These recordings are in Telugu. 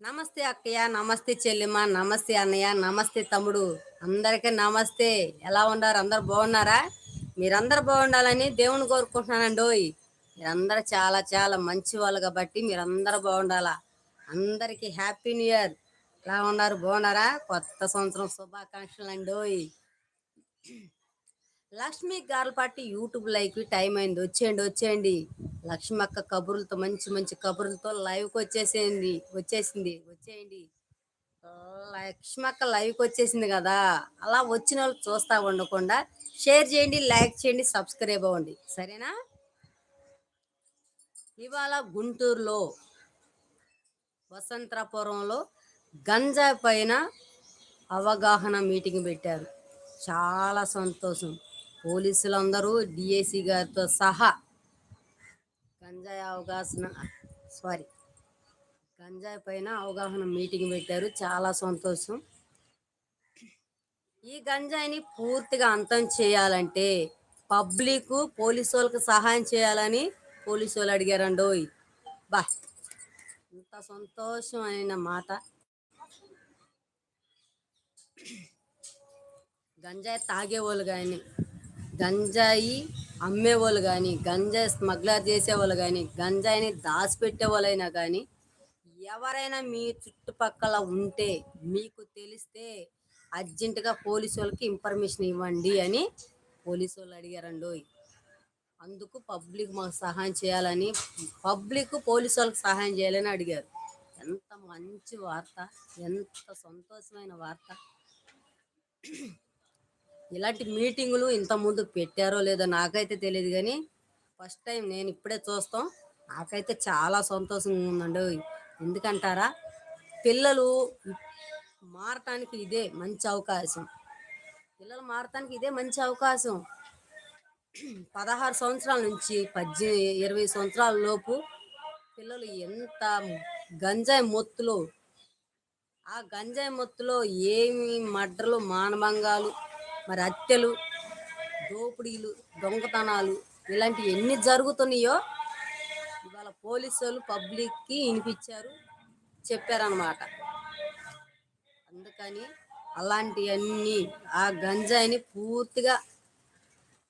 నమస్తే అక్కయ్య నమస్తే చెల్లిమ నమస్తే అన్నయ్య నమస్తే తమ్ముడు. అందరికీ నమస్తే. ఎలా ఉన్నారు? అందరు బాగున్నారా? మీరందరు బాగుండాలని దేవుని కోరుకుంటున్నానండి ఓయ్. మీరందరూ చాలా చాలా మంచి వాళ్ళు కాబట్టి మీరందరూ బాగుండాలా? అందరికీ హ్యాపీ న్యూ ఇయర్. ఎలా ఉన్నారు? బాగున్నారా? కొత్త సంవత్సరం శుభాకాంక్షలు అండి ఓయ్ Lakshmi party YouTube like time అయింది. వచ్చేయండి వచ్చేయండి. లక్ష్మి అక్క కబుర్లతో మంచి మంచి కబుర్లతో లైవ్కి వచ్చేసేయండి. వచ్చేసింది. వచ్చేయండి. లక్ష్మి అక్క లైవ్కి వచ్చేసింది కదా. అలా వచ్చిన వాళ్ళు చూస్తా ఉండకుండా షేర్ చేయండి లైక్ చేయండి సబ్స్క్రైబ్ అవ్వండి. సరేనా? ఇవాళ గుంటూరులో వసంతపురంలో గంజా పైన అవగాహన మీటింగ్ పెట్టారు. చాలా సంతోషం. పోలీసులందరూ డిఏసి గారితో సహా గంజాయి అవగాహన సారీ గంజాయి పైన అవగాహన మీటింగ్ పెట్టారు. చాలా సంతోషం. ఈ గంజాయిని పూర్తిగా అంతం చేయాలంటే పబ్లిక్ పోలీసు వాళ్ళకి సహాయం చేయాలని పోలీసు వాళ్ళు అడిగారండోయ్. బా ఇంత అయిన మాట. గంజాయి తాగేవాళ్ళు కానీ గంజాయి అమ్మేవాళ్ళు కానీ గంజాయి స్మగ్లర్ చేసేవాళ్ళు కానీ గంజాయిని దాచిపెట్టే వాళ్ళైనా కానీ ఎవరైనా మీ చుట్టుపక్కల ఉంటే మీకు తెలిస్తే అర్జెంటుగా పోలీసు వాళ్ళకి ఇన్ఫర్మేషన్ ఇవ్వండి అని పోలీసు వాళ్ళు అడిగారండి. అందుకు పబ్లిక్ మాకు సహాయం చేయాలని పబ్లిక్ పోలీసు వాళ్ళకి సహాయం చేయాలని అడిగారు. ఎంత మంచి వార్త ఎంత సంతోషమైన వార్త. ఇలాంటి మీటింగులు ఇంతకుముందు పెట్టారో లేదో నాకైతే తెలియదు కానీ ఫస్ట్ టైం నేను ఇప్పుడే చూస్తాం. నాకైతే చాలా సంతోషంగా ఉందండి ఎందుకంటారా? పిల్లలు మారటానికి ఇదే మంచి అవకాశం. పిల్లలు మారటానికి ఇదే మంచి అవకాశం. పదహారు సంవత్సరాల నుంచి పద్దెనిమిది ఇరవై సంవత్సరాల లోపు పిల్లలు ఎంత గంజాయి మొత్తులో ఆ గంజాయి మొత్తులో ఏమి మడ్రలు మానభంగాలు మరి హత్యలు దోపిడీలు దొంగతనాలు ఇలాంటివి ఎన్ని జరుగుతున్నాయో ఇవాళ పోలీసు వాళ్ళు పబ్లిక్కి వినిపించారు చెప్పారనమాట అందుకని అలాంటివన్నీ ఆ గంజాయిని పూర్తిగా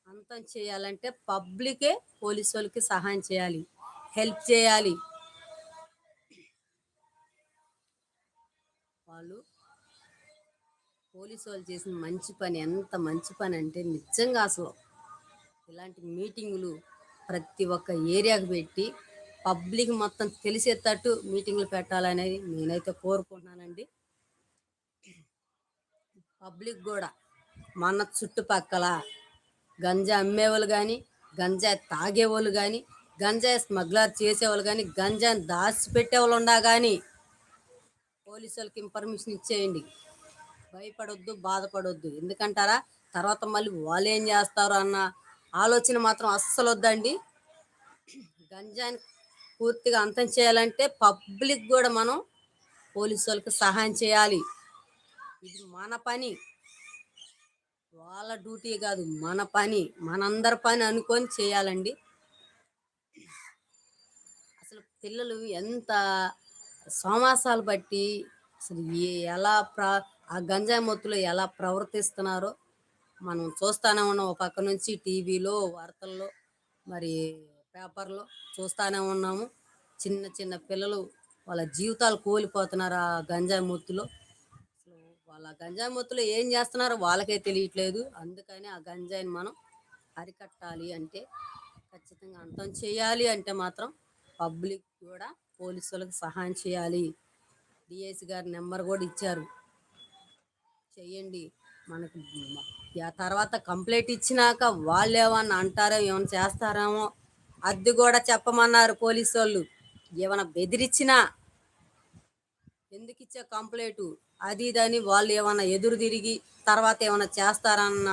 అంతం చేయాలంటే పబ్లికే పోలీసు వాళ్ళకి సహాయం చేయాలి హెల్ప్ చేయాలి. వాళ్ళు పోలీసు వాళ్ళు చేసిన మంచి పని ఎంత మంచి పని అంటే నిజంగా అసలు ఇలాంటి మీటింగులు ప్రతి ఒక్క ఏరియాకు పెట్టి పబ్లిక్ మొత్తం తెలిసేటట్టు మీటింగ్లు పెట్టాలనేది నేనైతే కోరుకుంటున్నానండి. పబ్లిక్ కూడా మన చుట్టుపక్కల గంజా అమ్మేవాళ్ళు కానీ గంజా తాగేవాళ్ళు కానీ గంజా స్మగ్లర్ చేసేవాళ్ళు కానీ గంజాని దాచిపెట్టేవాళ్ళు ఉండా కానీ పోలీసు వాళ్ళకి ఇన్ఫర్మేషన్ ఇచ్చేయండి. భయపడొద్దు బాధపడొద్దు. ఎందుకంటారా? తర్వాత మళ్ళీ వాళ్ళు ఏం చేస్తారు అన్న ఆలోచన మాత్రం అస్సలు వద్దండి గంజాన్ని పూర్తిగా అంతం చేయాలంటే పబ్లిక్ కూడా మనం పోలీసు వాళ్ళకి సహాయం చేయాలి. ఇది మన పని. వాళ్ళ డ్యూటీ కాదు మన పని. మనందరి పని అనుకొని చేయాలండి. అసలు పిల్లలు ఎంత సోమాసాలు బట్టి అసలు ఎలా ప్ర ఆ గంజాయి మొత్తులో ఎలా ప్రవర్తిస్తున్నారో మనం చూస్తానే ఉన్నాం. ఒక పక్క నుంచి టీవీలో వార్తల్లో మరి పేపర్లో చూస్తానే ఉన్నాము. చిన్న చిన్న పిల్లలు వాళ్ళ జీవితాలు కోల్పోతున్నారు ఆ గంజాయి మొత్తులో వాళ్ళ గంజాయి మొత్తులో ఏం చేస్తున్నారో వాళ్ళకే తెలియట్లేదు. అందుకని ఆ గంజాయిని మనం అరికట్టాలి అంటే ఖచ్చితంగా అంతం చేయాలి అంటే మాత్రం పబ్లిక్ కూడా పోలీసులకు సహాయం చేయాలి. డిఎస్ గారి నెంబర్ కూడా ఇచ్చారు. చెయ్యండి మనకు తర్వాత కంప్లైంట్ ఇచ్చినాక వాళ్ళు ఏమన్నా అంటారో ఏమైనా చేస్తారేమో అది కూడా చెప్పమన్నారు పోలీసు వాళ్ళు ఏమైనా బెదిరించినా ఎందుకు ఇచ్చే కంప్లైంట్? అది ఇదని వాళ్ళు ఏమైనా ఎదురు తిరిగి తర్వాత ఏమైనా చేస్తారన్న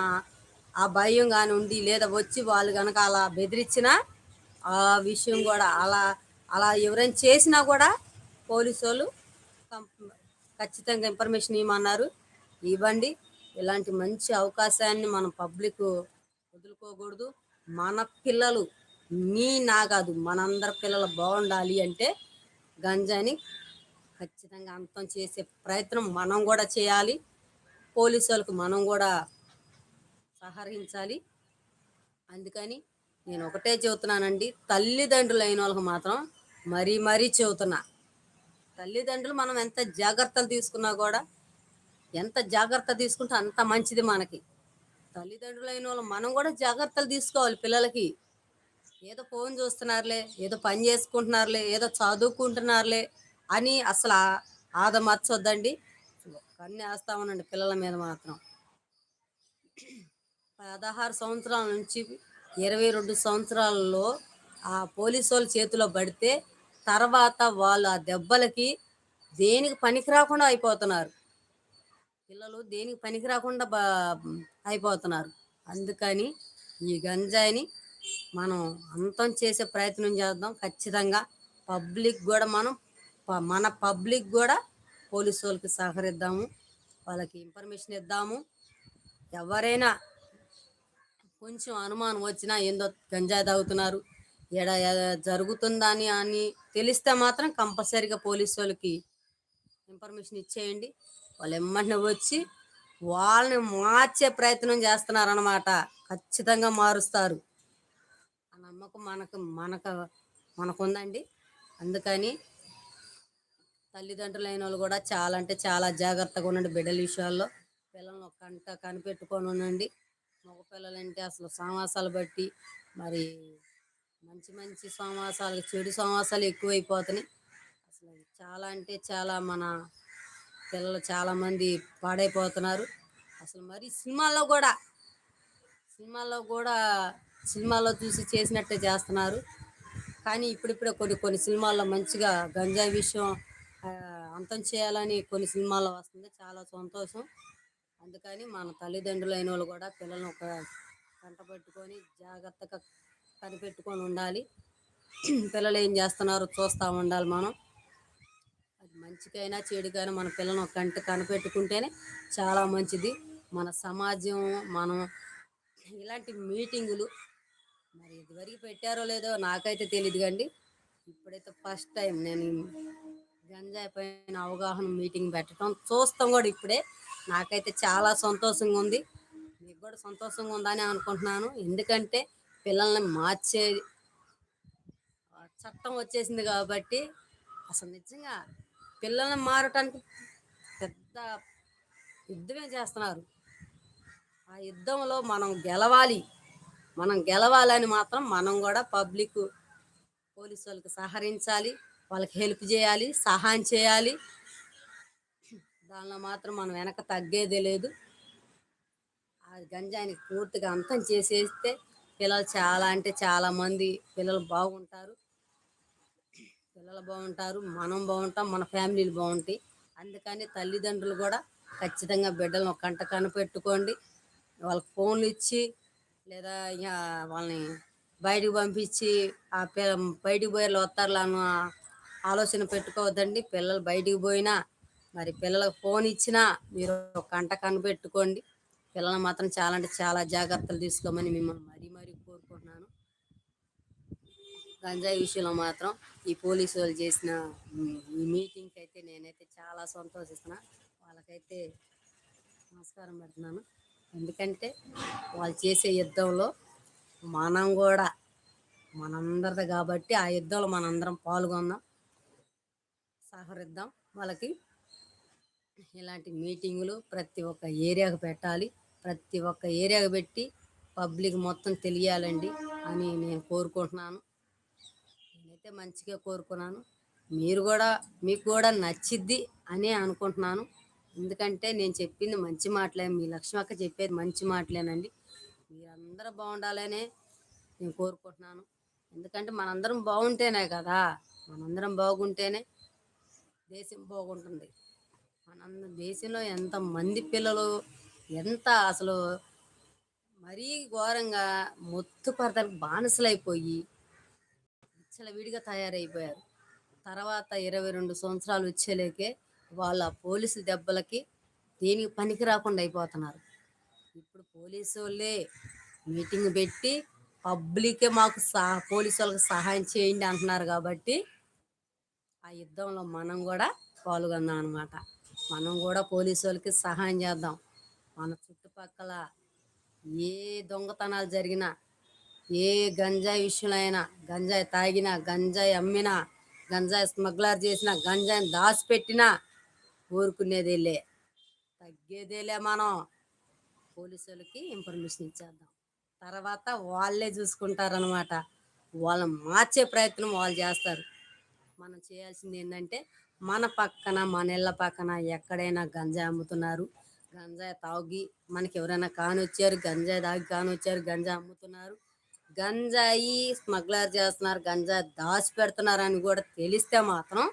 ఆ భయం కానీ ఉండి లేదా వచ్చి వాళ్ళు కనుక అలా బెదిరించినా ఆ విషయం కూడా అలా అలా ఎవరైనా చేసినా కూడా పోలీసు వాళ్ళు ఖచ్చితంగా ఇన్ఫర్మేషన్ ఇవ్వమన్నారు. ఇవ్వండి. ఇలాంటి మంచి అవకాశాన్ని మనం పబ్లిక్ వదులుకోకూడదు. మన పిల్లలు మీ నా కాదు మనందరి పిల్లలు బాగుండాలి అంటే గంజాని ఖచ్చితంగా అంతం చేసే ప్రయత్నం మనం కూడా చేయాలి. పోలీసులకు మనం కూడా సహకరించాలి. అందుకని నేను ఒకటే చెబుతున్నానండి తల్లిదండ్రులు అయిన వాళ్ళకి మాత్రం మరీ మరీ చెబుతున్నా. తల్లిదండ్రులు మనం ఎంత జాగ్రత్తలు తీసుకున్నా కూడా ఎంత జాగ్రత్త తీసుకుంటే అంత మంచిది మనకి. తల్లిదండ్రులైన వాళ్ళు మనం కూడా జాగ్రత్తలు తీసుకోవాలి పిల్లలకి. ఏదో ఫోన్ చూస్తున్నారులే ఏదో పని చేసుకుంటున్నారులే ఏదో చదువుకుంటున్నారులే అని అసలు ఆద మర్చొద్దండి. కన్ను వేస్తామనండి పిల్లల మీద మాత్రం. పదహారు సంవత్సరాల నుంచి ఇరవై రెండు సంవత్సరాలలో ఆ పోలీసు వాళ్ళ చేతిలో పడితే తర్వాత వాళ్ళు ఆ దెబ్బలకి దేనికి పనికి రాకుండా అయిపోతున్నారు. పిల్లలు దేనికి పనికి రాకుండా బా అయిపోతున్నారు. అందుకని ఈ గంజాయిని మనం అంతం చేసే ప్రయత్నం చేద్దాం. ఖచ్చితంగా పబ్లిక్ కూడా మనం ప- మన పబ్లిక్ కూడా పోలీసు వాళ్ళకి సహకరిద్దాము. వాళ్ళకి ఇన్ఫర్మేషన్ ఇద్దాము. ఎవరైనా కొంచెం అనుమానం వచ్చినా ఏందో గంజాయి తాగుతున్నారు ఎడ ఎడ- జరుగుతుందని అని తెలిస్తే మాత్రం కంపల్సరీగా పోలీసు వాళ్ళకి ఇన్ఫర్మేషన్ ఇచ్చేయండి. వాళ్ళు ఎమ్మంటే వచ్చి వాళ్ళని మార్చే ప్రయత్నం చేస్తున్నారన్నమాట. ఖచ్చితంగా మారుస్తారు. ఆ నమ్మకం మనకు మనకు మనకుందండి. అందుకని తల్లిదండ్రులైన వాళ్ళు కూడా చాలా అంటే చాలా జాగ్రత్తగా ఉండండి బిడ్డల విషయాల్లో. పిల్లల్ని ఒక కంట కనిపెట్టుకొని ఉండండి. మగ పిల్లలంటే అసలు సమాసాలు బట్టి మరి మంచి మంచి సమాసాలు చెడు సమాసాలు ఎక్కువైపోతున్నాయి. అసలు చాలా అంటే చాలా మన పిల్లలు చాలా మంది పాడైపోతున్నారు. అసలు మరి సినిమాల్లో కూడా సినిమాల్లో కూడా సినిమాల్లో చూసి చేసినట్టే చేస్తున్నారు. కానీ ఇప్పుడిప్పుడే కొన్ని కొన్ని సినిమాల్లో మంచిగా గంజాయి విషయం అంతం చేయాలని కొన్ని సినిమాల్లో వస్తుంది. చాలా సంతోషం. అందుకని మన తల్లిదండ్రులు అయిన వాళ్ళు కూడా పిల్లల్ని ఒక కంట పెట్టుకొని జాగ్రత్తగా కనిపెట్టుకొని ఉండాలి. పిల్లలు ఏం చేస్తున్నారో చూస్తూ ఉండాలి మనం. మంచికైనా చెడుకైనా మన పిల్లలను కంట కనిపెట్టుకుంటేనే చాలా మంచిది. మన సమాజం మనం ఇలాంటి మీటింగులు మరి ఇదివరకు పెట్టారో లేదో నాకైతే తెలియదు కండి. ఇప్పుడైతే ఫస్ట్ టైం నేను గంజాయి పైన అవగాహన మీటింగ్ పెట్టడం చూస్తాం కూడా ఇప్పుడే. నాకైతే చాలా సంతోషంగా ఉంది. మీకు కూడా సంతోషంగా ఉందని అనుకుంటున్నాను. ఎందుకంటే పిల్లల్ని మార్చే చట్టం వచ్చేసింది కాబట్టి అసలు నిజంగా పిల్లల్ని మారటానికి పెద్ద యుద్ధమే చేస్తున్నారు. ఆ యుద్ధంలో మనం గెలవాలి. మనం గెలవాలని మాత్రం మనం కూడా పబ్లిక్ పోలీసు వాళ్ళకి సహకరించాలి. వాళ్ళకి హెల్ప్ చేయాలి సహాయం చేయాలి. దానిలో మాత్రం మనం వెనక తగ్గేదే లేదు. ఆ గంజాయిని పూర్తిగా అంతం చేసేస్తే పిల్లలు చాలా అంటే చాలా మంది పిల్లలు బాగుంటారు. పిల్లలు బాగుంటారు మనం బాగుంటాం మన ఫ్యామిలీలు బాగుంటాయి. అందుకని తల్లిదండ్రులు కూడా ఖచ్చితంగా బిడ్డలను ఒక కంట కనిపెట్టుకోండి వాళ్ళకి ఫోన్లు ఇచ్చి లేదా వాళ్ళని బయటికి పంపించి ఆ పి బయటికి పోయే వస్తారులా అన్న ఆలోచన పెట్టుకోవద్దండి. పిల్లలు బయటికి పోయినా మరి పిల్లలకు ఫోన్ ఇచ్చినా మీరు ఒక కంట కనిపెట్టుకోండి పిల్లలు మాత్రం చాలా అంటే చాలా జాగ్రత్తలు తీసుకోమని మిమ్మల్ని మరీ మరీ కోరుకుంటున్నాను గంజాయి విషయంలో మాత్రం ఈ పోలీసు వాళ్ళు చేసిన ఈ మీటింగ్కి అయితే నేనైతే చాలా సంతోషిస్తున్నా. వాళ్ళకైతే నమస్కారం పెడుతున్నాను. ఎందుకంటే వాళ్ళు చేసే యుద్ధంలో మనం కూడా మనందరిది కాబట్టి ఆ యుద్ధంలో మనందరం పాల్గొందాం సహకరిద్దాం. వాళ్ళకి ఇలాంటి మీటింగులు ప్రతి ఒక్క ఏరియాకు పెట్టాలి. ప్రతి ఒక్క ఏరియాకు పెట్టి పబ్లిక్ మొత్తం తెలియాలండి అని నేను కోరుకుంటున్నాను. నేనైతే మంచిగా కోరుకున్నాను. మీరు కూడా మీకు కూడా నచ్చిద్ది అని అనుకుంటున్నాను. ఎందుకంటే నేను చెప్పింది మంచి మాటలే. మీ లక్ష్మక్క చెప్పేది మంచి మాటలేనండి. మీరందరూ బాగుండాలనే నేను కోరుకుంటున్నాను. ఎందుకంటే మనందరం బాగుంటేనే కదా. మనందరం బాగుంటేనే దేశం బాగుంటుంది. మన దేశంలో ఎంత మంది పిల్లలు ఎంత అసలు మరీ ఘోరంగా మొత్తు పరదలకు బానిసలైపోయి విడిగా తయారైపోయారు. తర్వాత ఇరవై రెండు సంవత్సరాలు వచ్చేలేకే వాళ్ళ పోలీసు దెబ్బలకి దేనికి పనికి రాకుండా అయిపోతున్నారు. ఇప్పుడు పోలీసు వాళ్ళే మీటింగ్ పెట్టి పబ్లికే మాకు సహా పోలీసు వాళ్ళకి సహాయం చేయండి అంటున్నారు కాబట్టి ఆ యుద్ధంలో మనం కూడా పాల్గొందాం అనమాట మనం కూడా పోలీసు వాళ్ళకి సహాయం చేద్దాం. మన చుట్టుపక్కల ఏ దొంగతనాలు జరిగినా ఏ గంజాయి విషయంలో అయినా గంజాయి తాగినా గంజాయి అమ్మినా గంజాయి స్మగ్లర్ చేసినా గంజాయిని దాచిపెట్టినా ఊరుకునేదేలే తగ్గేదేలే మనం. పోలీసులకి ఇన్ఫర్మేషన్ ఇచ్చేద్దాం. తర్వాత వాళ్ళే చూసుకుంటారనమాట వాళ్ళని మార్చే ప్రయత్నం వాళ్ళు చేస్తారు. మనం చేయాల్సింది ఏంటంటే మన పక్కన మన ఇళ్ళ పక్కన ఎక్కడైనా గంజాయి అమ్ముతున్నారు. గంజాయి తాగి మనకి ఎవరైనా కానొచ్చారు గంజాయి తాగి కానొచ్చారు గంజాయి అమ్ముతున్నారు. గంజాయి స్మగ్లర్ చేస్తున్నారు గంజాయి దాచి పెడుతున్నారు అని కూడా తెలిస్తే మాత్రం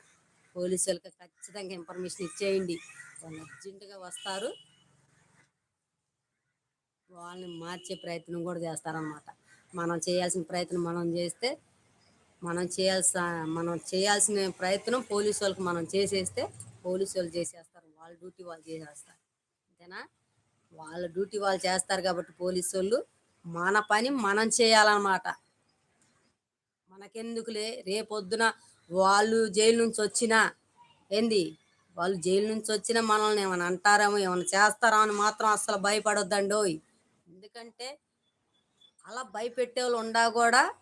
పోలీసులకు ఖచ్చితంగా ఇన్ఫర్మేషన్ ఇచ్చేయండి. వాళ్ళు అర్జెంటుగా వస్తారు. వాళ్ళని మార్చే ప్రయత్నం కూడా చేస్తారనమాట మనం చేయాల్సిన ప్రయత్నం మనం చేస్తే మనం చేయాల్సిన మనం చేయాల్సిన ప్రయత్నం పోలీసు వాళ్ళకి మనం చేసేస్తే పోలీసు వాళ్ళు చేసేస్తారు. వాళ్ళ డ్యూటీ వాళ్ళు చేసేస్తారు. అంతేనా? వాళ్ళ డ్యూటీ వాళ్ళు చేస్తారు కాబట్టి పోలీసు వాళ్ళు మన పని మనం చేయాలన్నమాట. మనకెందుకులే? రేపొద్దున వాళ్ళు జైలు నుంచి వచ్చినా ఏంది? వాళ్ళు జైలు నుంచి వచ్చినా మనల్ని ఏమైనా అంటారేమో ఏమైనా చేస్తారా అని మాత్రం అస్సలు భయపడొద్దండోయ్. ఎందుకంటే అలా భయపెట్టే వాళ్ళు ఉండా కూడా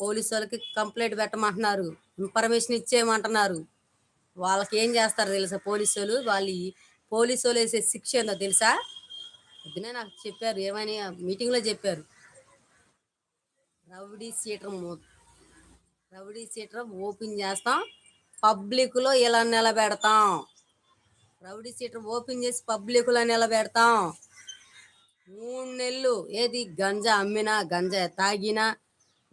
పోలీసు వాళ్ళకి కంప్లైంట్ పెట్టమంటున్నారు. ఇన్ఫర్మేషన్ ఇచ్చేయమంటున్నారు. వాళ్ళకి ఏం చేస్తారు తెలుసా పోలీసు వాళ్ళు? వాళ్ళు పోలీసు వాళ్ళు వేసే శిక్ష ఏందో తెలుసా? పొద్దునే నాకు చెప్పారు ఏమని మీటింగ్లో చెప్పారు. Rowdy sheeter rowdy sheeter open చేస్తాం పబ్లిక్లో ఇలా నిలబెడతాం. రౌడీ సీటర్ ఓపెన్ చేసి పబ్లిక్లో నిలబెడతాం. మూడు నెలలు ఏది గంజా అమ్మినా గంజాయి తాగినా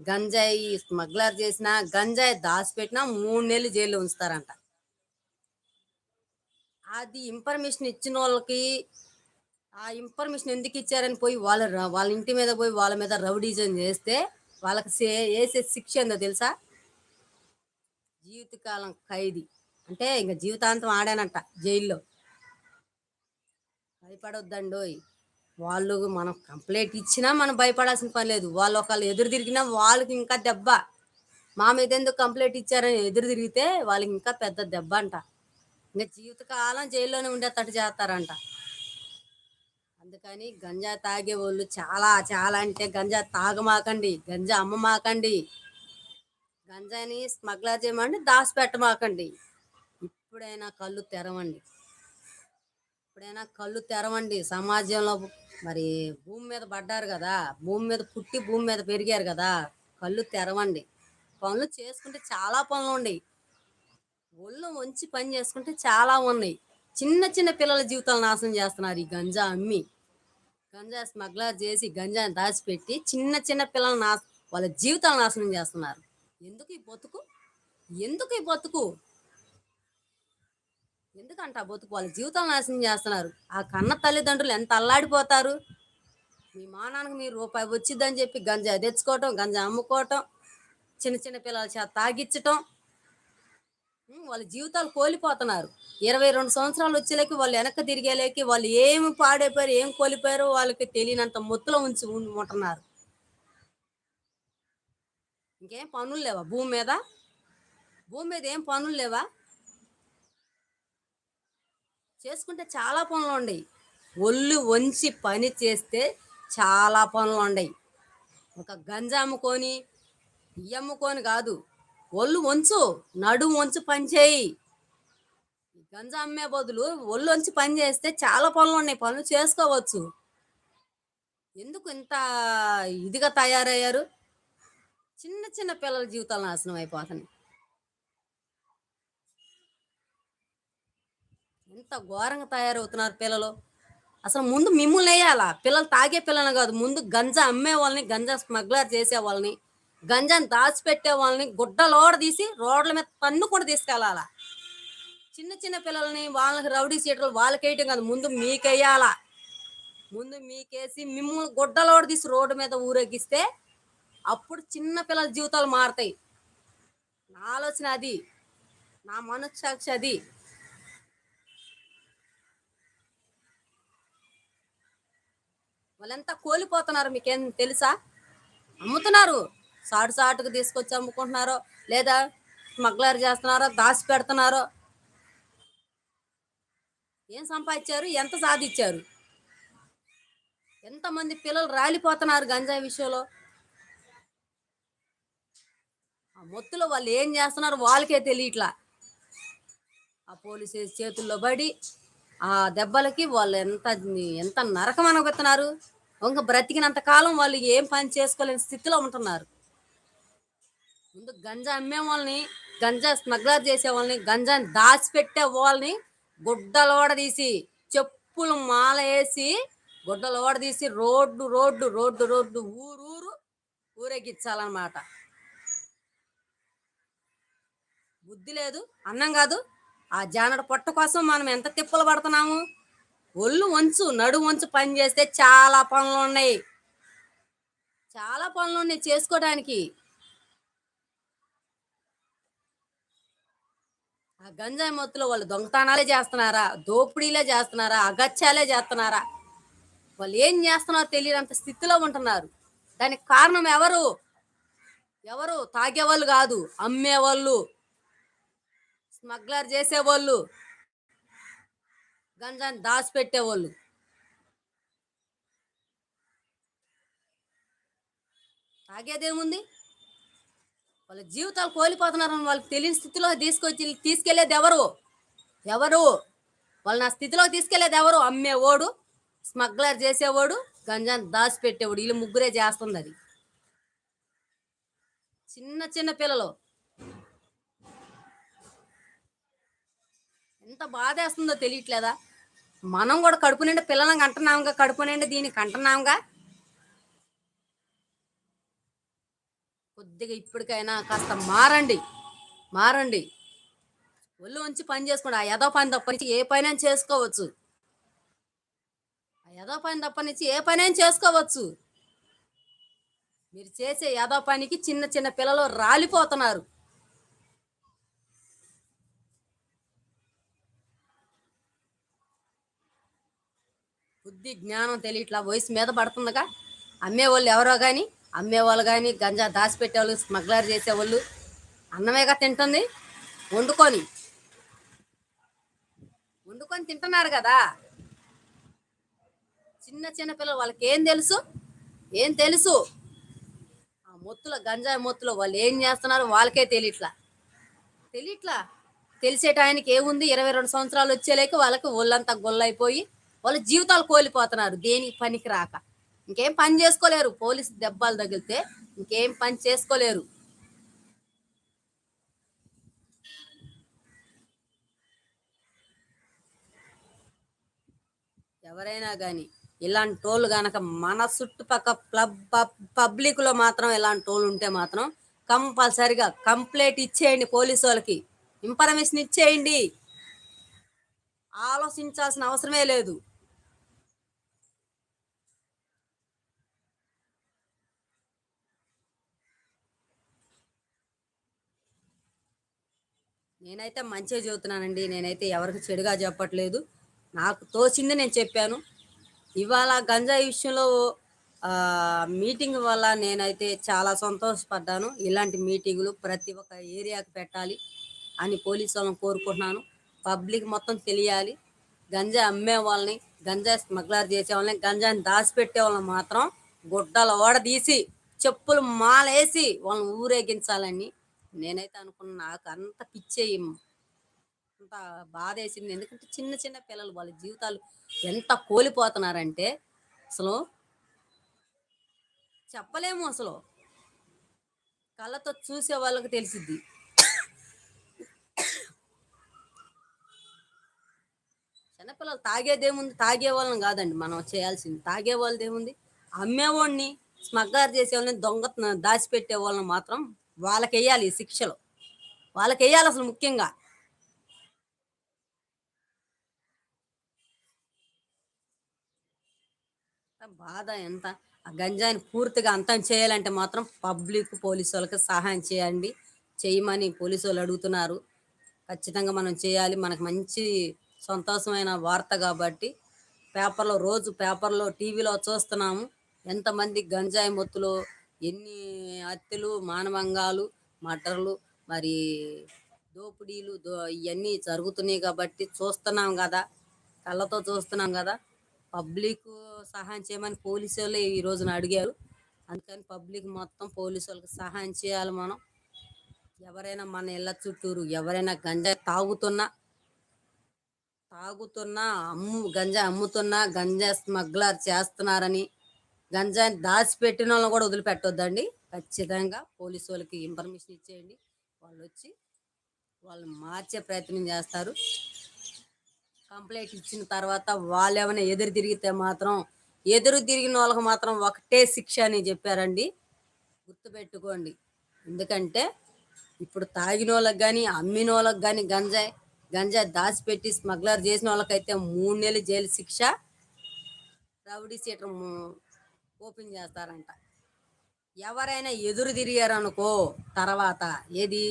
గంజాయి స్మగ్లర్ చేసినా గంజాయి దాచిపెట్టినా మూడు నెలలు జైల్లో ఉంచుతారంట. అది ఇన్ఫర్మేషన్ ఇచ్చిన వాళ్ళకి ఆ ఇన్ఫర్మేషన్ ఎందుకు ఇచ్చారని పోయి వాళ్ళ వాళ్ళ ఇంటి మీద పోయి వాళ్ళ మీద రౌడీజం చేస్తే వాళ్ళకి సే- వేసే శిక్ష ఏందో తెలుసా? జీవితకాలం ఖైదీ. అంటే ఇంకా జీవితాంతం ఆడానంట జైల్లో. భయపడొద్దండోయ్. వాళ్ళు మనం కంప్లైంట్ ఇచ్చినా మనం భయపడాల్సిన పని లేదు. వాళ్ళు ఒకళ్ళు ఎదురు తిరిగినా వాళ్ళకి ఇంకా దెబ్బ. మా మీద ఎందుకు కంప్లైంట్ ఇచ్చారని ఎదురు తిరిగితే వాళ్ళకి ఇంకా పెద్ద దెబ్బ అంట. ఇంకా జీవితకాలం జైల్లోనే ఉండేటట్టు చేస్తారంట. అందుకని గంజా తాగే వాళ్ళు చాలా చాలా అంటే గంజా తాగమాకండి గంజా అమ్మమాకండి. గంజాని స్మగ్లర్ చేయమండి దాచిపెట్టమాకండి ఇప్పుడైనా కళ్ళు తెరవండి. ఇప్పుడైనా కళ్ళు తెరవండి. సమాజంలో మరి భూమి మీద పడ్డారు కదా భూమి మీద పుట్టి భూమి మీద పెరిగారు కదా కళ్ళు తెరవండి. పనులు చేసుకుంటే చాలా పనులు ఉన్నాయి. ఒళ్ళు వంచి పని చేసుకుంటే చాలా ఉన్నాయి. చిన్న చిన్న పిల్లల జీవితాలు నాశనం చేస్తున్నారు ఈ గంజా అమ్మి. గంజా స్మగ్లర్ చేసి గంజాని దాచిపెట్టి చిన్న చిన్న పిల్లలు నా వాళ్ళ జీవితాలు నాశనం చేస్తున్నారు. ఎందుకు ఈ బతుకు? ఎందుకు ఈ బతుకు? ఎందుకంట ఆ బతుకు? వాళ్ళ జీవితాలు నాశనం చేస్తున్నారు. ఆ కన్న తల్లిదండ్రులు ఎంత అల్లాడిపోతారు? మీ మానానికి మీరు రూపాయి వచ్చిందని చెప్పి గంజా తెచ్చుకోవటం గంజా అమ్ముకోవటం చిన్న చిన్న పిల్లల చేత తాగించటం వాళ్ళ జీవితాలు కోల్పోతున్నారు. ఇరవై రెండు సంవత్సరాలు వచ్చేలేకి వాళ్ళు వెనక్కి తిరిగేలేకి వాళ్ళు ఏమి పాడైపోయారు ఏం కోల్పోయారో వాళ్ళకి తెలియనంత మొత్తులో ఉంచి ఉంటున్నారు. ఇంకేం పనులు లేవా భూమి మీద? భూమి మీద ఏం పనులు లేవా? చేసుకుంటే చాలా పనులు ఉన్నాయి ఒళ్ళు వంచి పని చేస్తే చాలా పనులు ఉన్నాయి ఒక గంజా అమ్ముకొని అమ్ముకొని కాదు. ఒళ్ళు వంచు నడుము వంచు పని చేయి. గంజా అమ్మే బదులు ఒళ్ళు వంచి పని చేస్తే చాలా పనులు ఉన్నాయి. పనులు చేసుకోవచ్చు. ఎందుకు ఇంత ఇదిగా తయారయ్యారు? చిన్న చిన్న పిల్లల జీవితాలు నాశనం అయిపోతున్నాయి. ఎంత ఘోరంగా తయారవుతున్నారు పిల్లలు. అసలు ముందు మిమ్మల్ని వేయాలా? పిల్లలు తాగే పిల్లలు కాదు. ముందు గంజా అమ్మే వాళ్ళని గంజా స్మగ్లర్ చేసే వాళ్ళని. గంజాని దాచిపెట్టే వాళ్ళని గుడ్డలోడ తీసి రోడ్ల మీద పన్ను కూడా తీసుకెళ్ళాలా? చిన్న చిన్న పిల్లల్ని వాళ్ళకి రౌడీ సీటర్లు వాళ్ళకి వేయటం కాదు. ముందు మీకేయాలా ముందు మీకేసి మిమ్మల్ని గుడ్డలోడ తీసి రోడ్డు మీద ఊరేగిస్తే అప్పుడు చిన్న పిల్లల జీవితాలు మారుతాయి. నా ఆలోచన అది. నా మనస్సాక్షి అది. వాళ్ళంతా కోల్పోతున్నారు మీకేం తెలుసా? అమ్ముతున్నారు. సాటు సాటుకు తీసుకొచ్చి అమ్ముకుంటున్నారో లేదా స్మగ్లర్ చేస్తున్నారో దాచి పెడుతున్నారో? ఏం సంపాదించారు? ఎంత సాధించారు? ఎంతమంది పిల్లలు రాలిపోతున్నారు గంజాయి విషయంలో? ఆ మొత్తులో వాళ్ళు ఏం చేస్తున్నారు వాళ్ళకే తెలియట్లా. ఆ పోలీసు చేతుల్లో పడి ఆ దెబ్బలకి వాళ్ళు ఎంత ఎంత నరకం అనుకుతున్నారు ఇంకా బ్రతికినంత కాలం వాళ్ళు ఏం పని చేసుకోలేని స్థితిలో ఉంటున్నారు. ముందు గంజా అమ్మే వాళ్ళని గంజా స్మగ్లర్ చేసే వాళ్ళని గంజాని దాచిపెట్టే వాళ్ళని గుడ్డలోడ తీసి చెప్పులు మాల వేసి గుడ్డలోడ తీసి రోడ్డు రోడ్డు రోడ్డు రోడ్డు ఊరు ఊరు ఊరేగించాలన్నమాట. బుద్ధి లేదు అన్నం కాదు. ఆ జానడ పొట్ట కోసం మనం ఎంత తిప్పలు పడుతున్నాము? ఒళ్ళు వంచు నడు వంచు పని చేస్తే చాలా పనులు ఉన్నాయి. చాలా పనులు ఉన్నాయి చేసుకోవడానికి. ఆ గంజాయి మొత్తులో వాళ్ళు దొంగతనాలే చేస్తున్నారా? దోపిడీలే చేస్తున్నారా? అగత్యాలే చేస్తున్నారా? వాళ్ళు ఏం చేస్తున్నారో తెలియనంత స్థితిలో ఉంటున్నారు. దానికి కారణం ఎవరు? ఎవరు? తాగేవాళ్ళు కాదు అమ్మేవాళ్ళు స్మగ్లర్ చేసేవాళ్ళు గంజాని దాచిపెట్టేవాళ్ళు. తాగేదేముంది? వాళ్ళ జీవితాలు కోల్పోతున్నారని వాళ్ళకి తెలియని స్థితిలో తీసుకొచ్చి తీసుకెళ్ళేది ఎవరు? ఎవరు? వాళ్ళని ఆ స్థితిలోకి తీసుకెళ్ళేది ఎవరు? అమ్మేవాడు స్మగ్లర్ చేసేవాడు గంజాన్ని దాచిపెట్టేవాడు. వీళ్ళు ముగ్గురే చేస్తుంది అది. చిన్న చిన్న పిల్లలు. ఎంత బాధేస్తుందో తెలియట్లేదా? మనం కూడా కడుపు నిండా పిల్లలను కంటున్నాముగా కడుపు నిండా దీనికి కంటున్నాముగా కొద్దిగా ఇప్పటికైనా కాస్త మారండి. మారండి. ఒళ్ళు ఉంచి పని చేసుకోండి. ఆ యదో పని తప్ప నుంచి ఏ పైన చేసుకోవచ్చు. ఆ యదో పని తప్ప నుంచి ఏ పైన చేసుకోవచ్చు. మీరు చేసే యదో పనికి చిన్న చిన్న పిల్లలు రాలిపోతున్నారు. బుద్ధి జ్ఞానం తెలియట్లా వయసు మీద పడుతుందిగా. అమ్మేవాళ్ళు ఎవరో కానీ అమ్మేవాళ్ళు కానీ గంజా దాచిపెట్టేవాళ్ళు స్మగ్లర్ చేసేవాళ్ళు అన్నమేగా తింటుంది? వండుకొని. వండుకొని తింటున్నారు కదా? చిన్న చిన్న పిల్లలు వాళ్ళకి ఏం తెలుసు? ఏం తెలుసు? ఆ మొత్తుల గంజాయి మొత్తులో వాళ్ళు ఏం చేస్తున్నారు వాళ్ళకే తెలియట్లా. తెలియట్లా? తెలిసే టయానికి ఏముంది? ఇరవై రెండు సంవత్సరాలు వచ్చేలేక వాళ్ళకి ఒళ్ళంతా గొల్లైపోయి వాళ్ళ జీవితాలు కోల్పోతున్నారు. దేనికి పనికి రాక ఇంకేం పని చేసుకోలేరు. పోలీసు దెబ్బలు తగిలితే ఇంకేం పని చేసుకోలేరు. ఎవరైనా కానీ ఇలాంటి టోళ్ళు కనుక మన చుట్టుపక్క ప్లబ్ పబ్లిక్లో మాత్రం ఇలాంటి టోళ్ళు ఉంటే మాత్రం కంపల్సరిగా కంప్లైంట్ ఇచ్చేయండి పోలీసు వాళ్ళకి. ఇన్ఫర్మేషన్ ఇచ్చేయండి. ఆలోచించాల్సిన అవసరమే లేదు. నేనైతే మంచిగా చదువుతున్నానండి. నేనైతే ఎవరికి చెడుగా చెప్పట్లేదు. నాకు తోచింది నేను చెప్పాను. ఇవాళ గంజాయి విషయంలో మీటింగ్ వల్ల నేనైతే చాలా సంతోషపడ్డాను. ఇలాంటి మీటింగులు ప్రతి ఒక్క ఏరియాకి పెట్టాలి అని పోలీసు వాళ్ళని కోరుకుంటున్నాను. పబ్లిక్ మొత్తం తెలియాలి. గంజా అమ్మే వాళ్ళని గంజా స్మగ్లర్ చేసే వాళ్ళని గంజాని దాచిపెట్టే వాళ్ళని మాత్రం గుడ్డల ఓడదీసి చెప్పులు మాలేసి వాళ్ళని ఊరేగించాలని నేనైతే అనుకున్నా నాకు అంత పిచ్చే అంత బాధ వేసింది ఎందుకంటే చిన్న చిన్న పిల్లలు వాళ్ళ జీవితాలు ఎంత కోల్పోతున్నారంటే అసలు చెప్పలేము అసలు. కళ్ళతో చూసే వాళ్ళకి తెలిసిద్ది. చిన్నపిల్లలు తాగేదేముంది? తాగే వాళ్ళని కాదండి మనం చేయాల్సింది. తాగే వాళ్ళది ఏముంది అమ్మేవాడిని స్మగ్గారు చేసే వాళ్ళని దొంగ దాచిపెట్టే వాళ్ళని మాత్రం వాళ్ళకి వేయాలి ఈ శిక్షలు. వాళ్ళకి వేయాలి అసలు ముఖ్యంగా. బాధ ఎంత ఆ గంజాయిని పూర్తిగా అంతం చేయాలంటే మాత్రం పబ్లిక్ పోలీసు వాళ్ళకి సహాయం చేయండి. చేయమని పోలీసు వాళ్ళు అడుగుతున్నారు. ఖచ్చితంగా మనం చేయాలి. మనకు మంచి సంతోషమైన వార్త కాబట్టి పేపర్లో రోజు పేపర్లో టీవీలో చూస్తున్నాము. ఎంతమంది గంజాయి మొత్తులు ఎన్ని హత్యలు మానవంగాలు మటర్లు మరి దోపిడీలు దో ఇవన్నీ జరుగుతున్నాయి కాబట్టి చూస్తున్నాం కదా. కళ్ళతో చూస్తున్నాం కదా. పబ్లిక్ సహాయం చేయమని పోలీసు వాళ్ళు ఈ రోజున అడిగారు. అందుకని పబ్లిక్ మొత్తం పోలీసు వాళ్ళకి సహాయం చేయాలి మనం. ఎవరైనా మన ఇళ్ళ చుట్టూరు ఎవరైనా గంజా తాగుతున్నా తాగుతున్నా అమ్ము గంజా అమ్ముతున్నా గంజా స్మగ్లర్ చేస్తున్నారని గంజాయిని దాచిపెట్టిన వాళ్ళని కూడా వదిలిపెట్టొద్దండి. ఖచ్చితంగా పోలీసు వాళ్ళకి ఇన్ఫర్మేషన్ ఇచ్చేయండి. వాళ్ళు వచ్చి వాళ్ళు మార్చే ప్రయత్నం చేస్తారు. కంప్లైంట్ ఇచ్చిన తర్వాత వాళ్ళు ఏమైనా ఎదురు తిరిగితే మాత్రం ఎదురు తిరిగిన వాళ్ళకి మాత్రం ఒకటే శిక్ష అని చెప్పారండి. గుర్తుపెట్టుకోండి. ఎందుకంటే ఇప్పుడు తాగిన వాళ్ళకి కానీ అమ్మిన వాళ్ళకి కానీ గంజాయి గంజాయి దాచిపెట్టి స్మగ్లర్ చేసిన వాళ్ళకైతే మూడు నెలలు జైలు శిక్ష. రౌడీ సీటర్ ఓపెన్ చేస్తారంట. ఎవరైనా ఎదురు తిరిగారనుకో తర్వాత ఏది?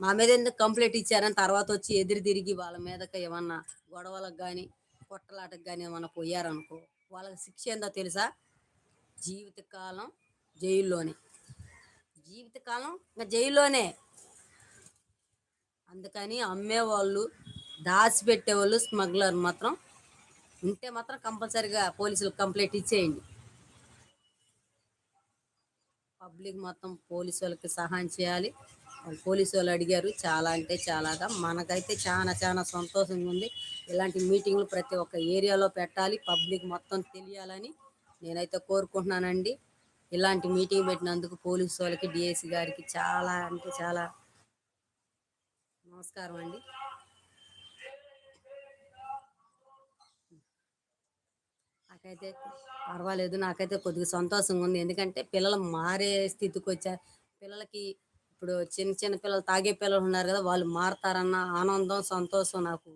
మా మీద ఎందుకు కంప్లైంట్ ఇచ్చారని తర్వాత వచ్చి ఎదురు తిరిగి వాళ్ళ మీదకి ఏమన్నా గొడవలకు కానీ కొట్టలాటకు కానీ ఏమన్నా పోయారనుకో వాళ్ళకి శిక్ష ఏందో తెలుసా? జీవితకాలం జైల్లోనే. జీవితకాలం ఇంకా జైల్లోనే. అందుకని అమ్మేవాళ్ళు దాచిపెట్టేవాళ్ళు స్మగ్లర్ మాత్రం ఉంటే మాత్రం కంపల్సరిగా పోలీసులకు కంప్లైంట్ ఇచ్చేయండి. పబ్లిక్ మొత్తం పోలీసు వాళ్ళకి సహాయం చేయాలి. పోలీసు వాళ్ళు అడిగారు చాలా అంటే చాలాగా మనకైతే చాలా చాలా సంతోషంగా ఉంది. ఇలాంటి మీటింగ్లు ప్రతి ఒక్క ఏరియాలో పెట్టాలి. పబ్లిక్ మొత్తం తెలియాలని నేనైతే కోరుకుంటున్నానండి. ఇలాంటి మీటింగ్ పెట్టినందుకు పోలీసు వాళ్ళకి డిఎస్సి గారికి చాలా అంటే చాలా నమస్కారం అండి. నాకైతే పర్వాలేదు. నాకైతే కొద్దిగా సంతోషంగా ఉంది ఎందుకంటే పిల్లలు మారే స్థితికి వచ్చారు పిల్లలకి ఇప్పుడు చిన్న చిన్న పిల్లలు తాగే పిల్లలు ఉన్నారు కదా వాళ్ళు మారతారన్న ఆనందం సంతోషం నాకు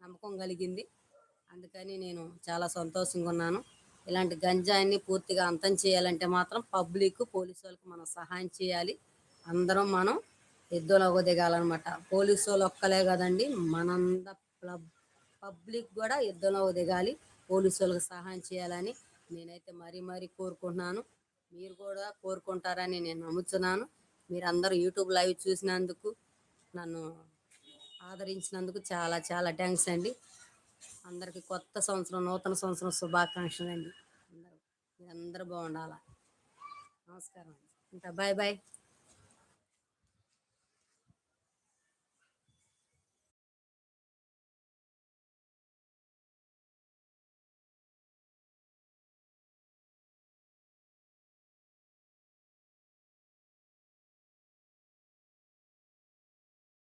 నమ్మకం కలిగింది. అందుకని నేను చాలా సంతోషంగా ఉన్నాను ఇలాంటి గంజాయిని పూర్తిగా అంతం చేయాలంటే మాత్రం పబ్లిక్ పోలీసు వాళ్ళకి మనం సహాయం చేయాలి. అందరం మనం యుద్ధంలోకి దిగాలన్నమాట పోలీసు వాళ్ళు ఒక్కలే కదండి మనంద పబ్లిక్ కూడా యుద్ధంలోకి దిగాలి పోలీసు వాళ్ళకి సహాయం చేయాలని నేనైతే మరీ మరీ కోరుకుంటున్నాను. మీరు కూడా కోరుకుంటారని నేను నమ్ముతున్నాను. మీరందరూ యూట్యూబ్ లైవ్ చూసినందుకు నన్ను ఆదరించినందుకు చాలా చాలా థ్యాంక్స్ అండి. అందరికి కొత్త సంవత్సరం నూతన సంవత్సరం శుభాకాంక్షలు అండి అందరూ మీరందరూ బాగుండాలా? నమస్కారం అండి. ఇంకా బాయ్ బాయ్.